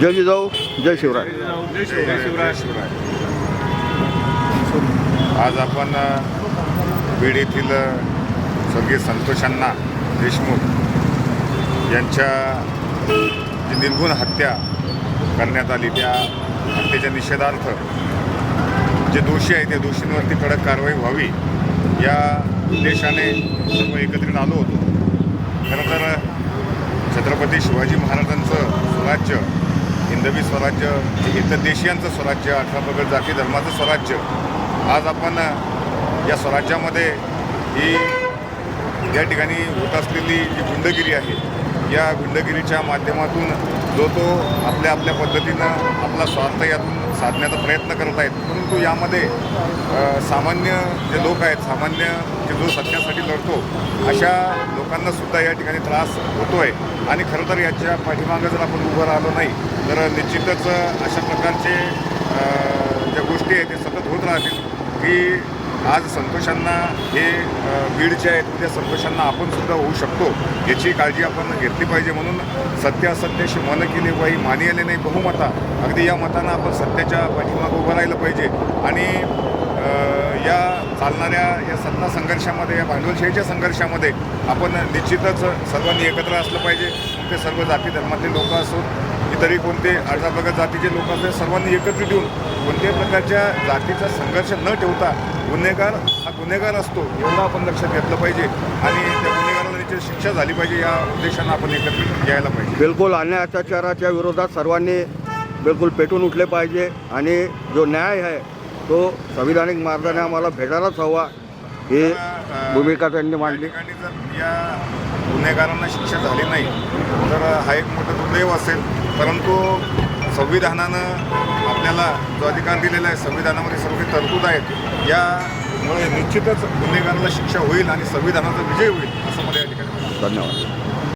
जय जिजाऊ जय शिवराय. शिवराय शिवराय आज आपण बीड येथील स्वर्गीय संतोषांना देशमुख यांच्या जी निर्गुण हत्या करण्यात आली त्या हत्येच्या निषेधार्थ जे दोषी आहेत त्या दोषींवरती कडक कारवाई व्हावी या उद्देशाने सर्व एकत्रित आलो होतो. खरं तर छत्रपती शिवाजी महाराजांचं स्वराज्य हिंदवी स्वराज्य इतर देशियांचं स्वराज्य अठरा प्रगत जाती धर्माचं स्वराज्य. आज आपण या स्वराज्यामध्ये ही या ठिकाणी होत असलेली जी गुंडगिरी आहे या गुंडगिरीच्या माध्यमातून जो तो आपल्या आपल्या पद्धतीनं आपला स्वार्थ यातून साधण्याचा प्रयत्न करत आहेत. परंतु यामध्ये सामान्य जे लोक आहेत सामान्य जे जो सत्यासाठी लढतो अशा लोकांना सुद्धा या ठिकाणी त्रास होतो आहे आणि खरं तर याच्या पाठीमागं जर आपण उभं राहिलो नाही तर निश्चितच अशा प्रकारचे ज्या गोष्टी आहेत ते सतत होत राहतील. की आज संतोषांना हे बीड जे आहेत त्या संतोषांना आपण सुद्धा होऊ शकतो याची काळजी आपण घेतली पाहिजे म्हणून सत्य असत्याशी मन केली बाई मानी आले नाही बहुमता. अगदी या मतानं आपण सत्याच्या पाठीमागं उभं राहिलं पाहिजे. आणि या चालणाऱ्या या सत्ता संघर्षामध्ये या भांडवलशाहीच्या संघर्षामध्ये आपण निश्चितच सर्वांनी एकत्र असलं पाहिजे. ते सर्व जाती धर्मातले लोक असोत इतरही कोणते अठरा प्रगत जातीचे लोक असले सर्वांनी एकत्रित येऊन कोणत्याही प्रकारच्या जातीचा संघर्ष न ठेवता गुन्हेगार हा गुन्हेगार असतो एवढं आपण लक्षात घेतलं पाहिजे. आणि त्या गुन्हेगाराला निश्चित शिक्षा झाली पाहिजे या उद्देशानं आपण एकत्रित यायला पाहिजे. बिलकुल अन्याय अत्याचाराच्या विरोधात सर्वांनी बिलकुल पेटून उठले पाहिजे. आणि जो न्याय आहे तो संविधानिक मार्गाने आम्हाला भेटायलाच हवा ही भूमिका त्यांनी मांडली. या गुन्हेगारांना शिक्षा झाली नाही तर हा एक मोठं दुर्दैव असेल. परंतु संविधानानं आपल्याला जो अधिकार दिलेला आहे संविधानामध्ये सर्व काही तरतूद आहेत यामुळे निश्चितच गुन्हेगाराला शिक्षा होईल आणि संविधानाचा विजय होईल असं मला या ठिकाणी धन्यवाद.